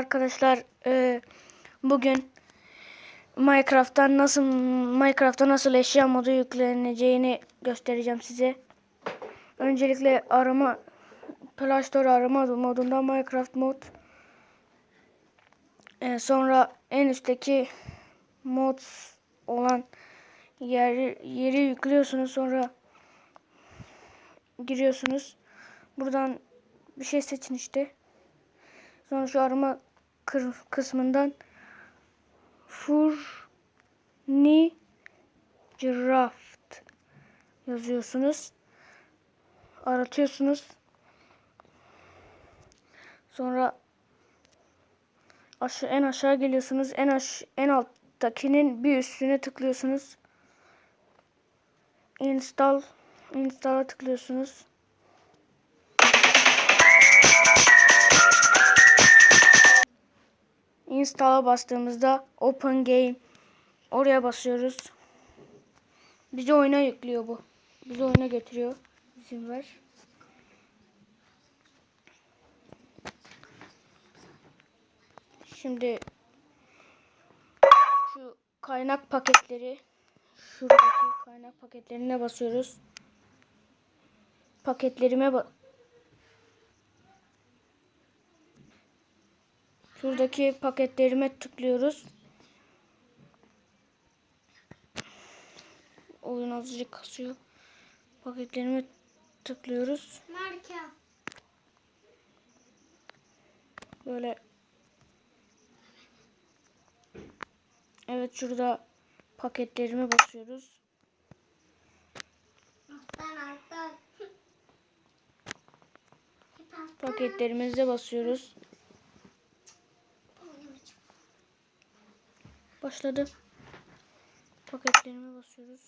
arkadaşlar. Ee, bugün Minecraft'tan nasıl Minecraft'ta nasıl eşya modu yükleneceğini göstereceğim size. Öncelikle arama Play Store arama modunda Minecraft mod. Ee, sonra en üstteki mod olan yeri, yeri yüklüyorsunuz. Sonra giriyorsunuz. Buradan bir şey seçin işte. Sonra şu arama kısmından Furnidraft yazıyorsunuz. Aratıyorsunuz. Sonra aşağı en aşağı geliyorsunuz. En aş en alttakinin bir üstüne tıklıyorsunuz. Install install'a tıklıyorsunuz. Install'a bastığımızda Open Game oraya basıyoruz. Bizi oyuna yüklüyor bu. Bizi oyuna getiriyor. İzin ver. Şimdi şu kaynak paketleri şuradaki kaynak paketlerine basıyoruz. Paketlerime ba Şuradaki paketlerime tıklıyoruz. Oyun azıcık kasıyor. Paketlerime tıklıyoruz. Marka. Böyle Evet şurada paketlerime basıyoruz. Paketlerimize basıyoruz. Başladı. Paketlerime basıyoruz.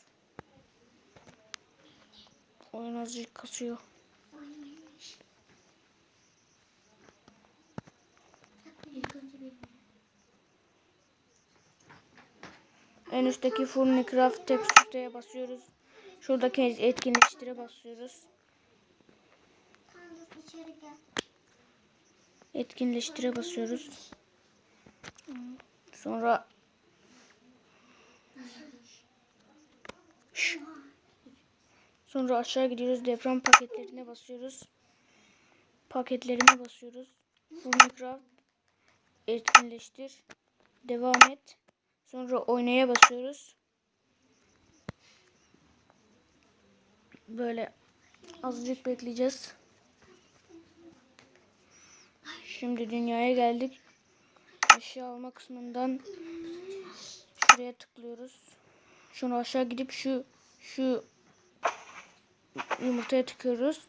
Oyun azıcık kasıyor. En üstteki Furnicraft tekstüre basıyoruz. Şuradaki etkinleştire basıyoruz. Etkinleştire basıyoruz. Sonra Sonra aşağı gidiyoruz. Deprem paketlerine basıyoruz. Paketlerine basıyoruz. Minecraft etkinleştir. Devam et. Sonra oynaya basıyoruz. Böyle azıcık bekleyeceğiz. Şimdi dünyaya geldik. Eşya alma kısmından şuraya tıklıyoruz. Sonra aşağı gidip şu şu yumurtaya tıklıyoruz.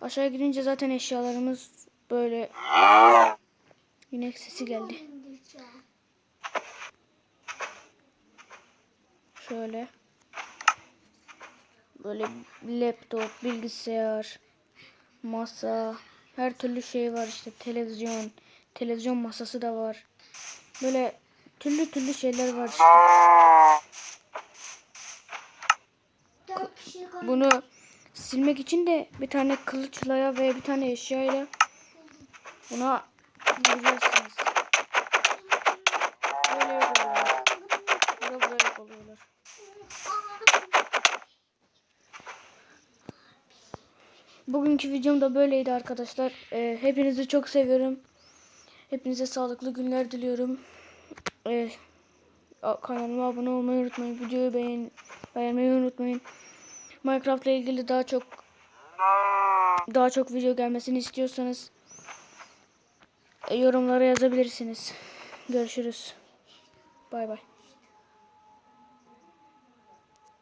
Aşağı gidince zaten eşyalarımız böyle inek sesi geldi. Şöyle böyle laptop, bilgisayar, masa, her türlü şey var işte televizyon, televizyon masası da var. Böyle türlü türlü şeyler var işte. Bunu silmek için de bir tane kılıçlaya ve bir tane eşyayla buna vuracaksınız. Böyle yok oluyorlar. Burada oluyorlar. Bugünkü videom da böyleydi arkadaşlar. Ee, hepinizi çok seviyorum. Hepinize sağlıklı günler diliyorum. Ee, kanalıma abone olmayı unutmayın. Videoyu beğen beğenmeyi unutmayın. Minecraft ile ilgili daha çok daha çok video gelmesini istiyorsanız e, yorumlara yazabilirsiniz. Görüşürüz. Bay bay.